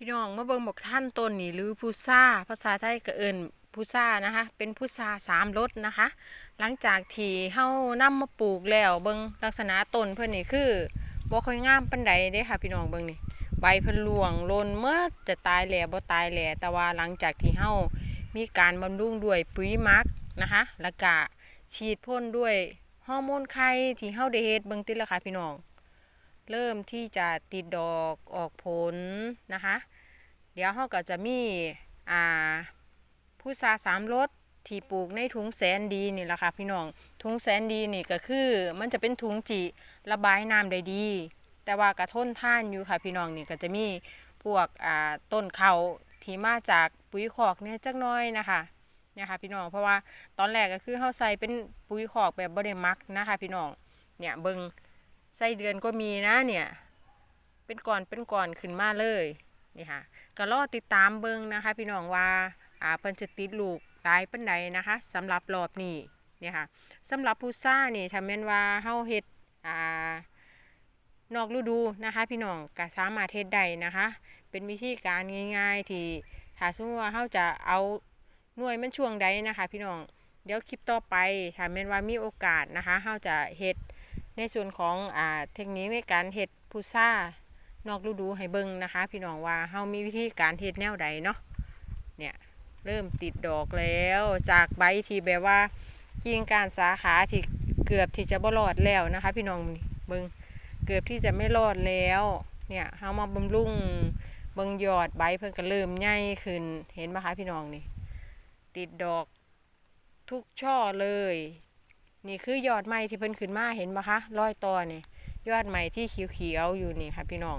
พี่น้องมาเบิ่งบอกท่านต้นนี่หรือพุทราภาษาไทยก็เอิ้นพุทรานะคะ เป็นพุทราสามรสนะคะ หลังจากที่เฮานำมาปลูกแล้วเบิ่งลักษณะต้นเพิ่นนี่คือบ่ค่อยงามปานใดเด้ค่ะ พี่น้องเบิ่งนี่ใบเพิ่นร่วงลนเมื่อจะตายแหล่บ่ตายแหล่แต่ว่าหลังจากที่เฮามีการบำรุงด้วยปุ๋ยมักนะคะ แล้วก็ฉีดพ่นด้วยฮอร์โมนไข่ที่เฮาได้เฮ็ดเบิ่งติละค่ะพี่น้อง เริ่มที่จะติดดอกออกผลนะคะ เดี๋ยวเราก็จะมีอ่าผู้ซาสามรสที่ปลูกในถุงแสนดีนี่แหละค่ะพี่น้องถุงแสนดีนี่ก็คือ มันจะเป็นถุงจีระบายน้ำได้ดี แต่ว่ากระทนท่านอยู่ค่ะพี่น้องนี่ก็จะมีพวกอ่าต้นเขาที่มาจากปุ๋ยคอกเนี่ยจักหน้อยนะคะเนี่ยค่ะพี่น้องเพราะว่าตอนแรกก็คือเขาใส่เป็นปุ๋ยคอกแบบบ่ได้มักนะคะพี่น้องเนี่ยเบิง ไส้เดือนก็มีนะเนี่ย เป็นก่อนเป็นก่อนขึ้นมาเลยนี่ค่ะก็รอติดตามเบิ่งนะคะพี่น้องว่าอ่าเพิ่นจะติดลูกตายปานใดนะคะสำหรับรอบนี้เนี่ยค่ะสำหรับผู้ซ่านี่ถ้าแม่นว่าเฮาเฮ็ดอ่านอกฤดูนะคะ พี่น้องก็สามารถเฮ็ดได้นะคะ เป็นวิธีการง่าย ๆ ที่ถ้าสมมติว่าเฮาจะเอาหน่วยมันช่วงใดนะคะ พี่น้องเดี๋ยวคลิปต่อไปถ้าแม่นว่ามีโอกาสนะคะเฮาจะเฮ็ด ในส่วนของอ่าเทคนิคในการเฮ็ดพุทรานอกฤดูให้เบิ่งนะคะ พี่น้องว่าเฮามีวิธีการเฮ็ดแนวใดเนาะเนี่ยเริ่มติดดอกแล้วจากใบที่แบบว่ากิ่งการสาขาที่เกือบที่จะบ่รอดแล้วนะคะ พี่น้องเบิ่งเกือบที่จะไม่รอดแล้วเนี่ยเฮามาบำรุงเบิ่งยอดใบเพิ่นก็เริ่มใหญ่ขึ้นเห็นไหมคะพี่น้องนี่ติดดอกทุกช่อเลย นี่คือยอดไม้ที่เพิ่นขึ้นมาเห็นไหมคะร้อยตอนี่ยอดไม้ที่เขียวๆอยู่นี่ค่ะพี่น้อง